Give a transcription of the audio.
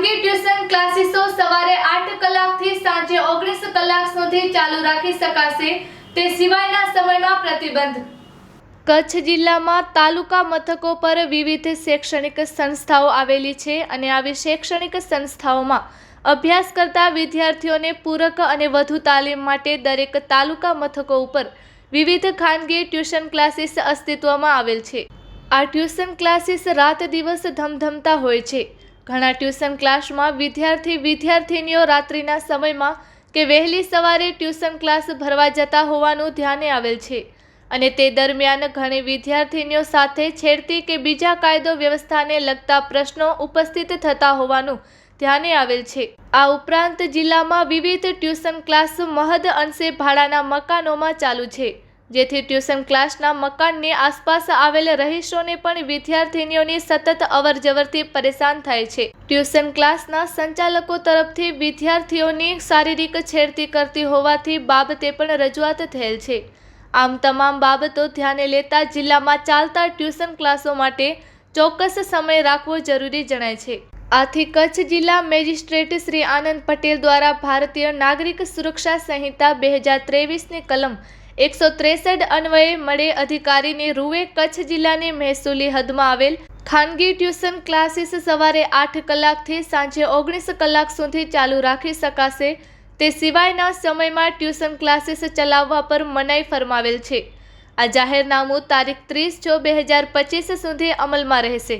ખાનગી ટ્યુશન ક્લાસીસો સવારે 8 કલાકથી સાંજે 19 કલાક સુધી ચાલુ રાખી શકાશે. તે સિવાયના સમયમાં પ્રતિબંધ. કચ્છ જિલ્લામાં તાલુકા મથકો પર વિવિધ શૈક્ષણિક સંસ્થાઓ આવેલી છે અને આવી શૈક્ષણિક સંસ્થાઓમાં અભ્યાસ કરતા વિદ્યાર્થીઓને પૂરક અને વધુ તાલીમ માટે દરેક તાલુકા મથકો ઉપર વિવિધ ખાનગી ટ્યુશન ક્લાસીસ અસ્તિત્વમાં આવેલ છે. આ ટ્યુશન ક્લાસીસ રાત દિવસ ધમધમતા હોય છે. ઘણા ટ્યુશન ક્લાસમાં વિદ્યાર્થી વિદ્યાર્થીનીઓ રાત્રિના સમયમાં કે વહેલી સવારે ટ્યુશન ક્લાસ ભરવા જતા હોવાનું ધ્યાને આવેલ છે અને તે દરમિયાન ઘણી વિદ્યાર્થીનીઓ સાથે છેડતી કે બીજા કાયદો વ્યવસ્થાને લગતા પ્રશ્નો ઉપસ્થિત થતા હોવાનું ધ્યાને આવેલ છે. આ ઉપરાંત જિલ્લામાં વિવિધ ટ્યુશન ક્લાસ મહદ અંશે ભાડાના મકાનોમાં ચાલુ છે. જેથી ટ્યુશન ક્લાસના મકાનની આસપાસ આવેલ રહીશોને પણ વિદ્યાર્થીનીઓની સતત અવરજવરથી પરેશાન થાય છે. ટ્યુશન ક્લાસના સંચાલકો તરફથી વિદ્યાર્થીઓની શારીરિક છેડતી કરતી હોવાથી બાબતે પણ રજૂઆત થયેલ છે. આમ તમામ બાબતો ધ્યાને લેતા જિલ્લામાં ચાલતા ટ્યુશન ક્લાસો માટે ચોક્કસ સમય રાખવો જરૂરી જણાય છે. આથી કચ્છ જિલ્લા મેજિસ્ટ્રેટ શ્રી આનંદ પટેલ દ્વારા ભારતીય નાગરિક સુરક્ષા સંહિતા બે હજાર ત્રેવીસની કલમ એકસો ત્રેસઠ અન્વયે મળે અધિકારીની રૂએ કચ્છ જિલ્લાની મહેસૂલી હદમાં આવેલ ખાનગી ટ્યુશન ક્લાસીસ સવારે આઠ કલાકથી સાંજે ઓગણીસ કલાક સુધી ચાલુ રાખી શકાશે. તે સિવાયના સમયમાં ટ્યુશન ક્લાસીસ ચલાવવા પર મનાઈ ફરમાવેલ છે. આ જાહેરનામું તારીખ ત્રીસ છ બે હજાર પચીસ સુધી અમલમાં રહેશે.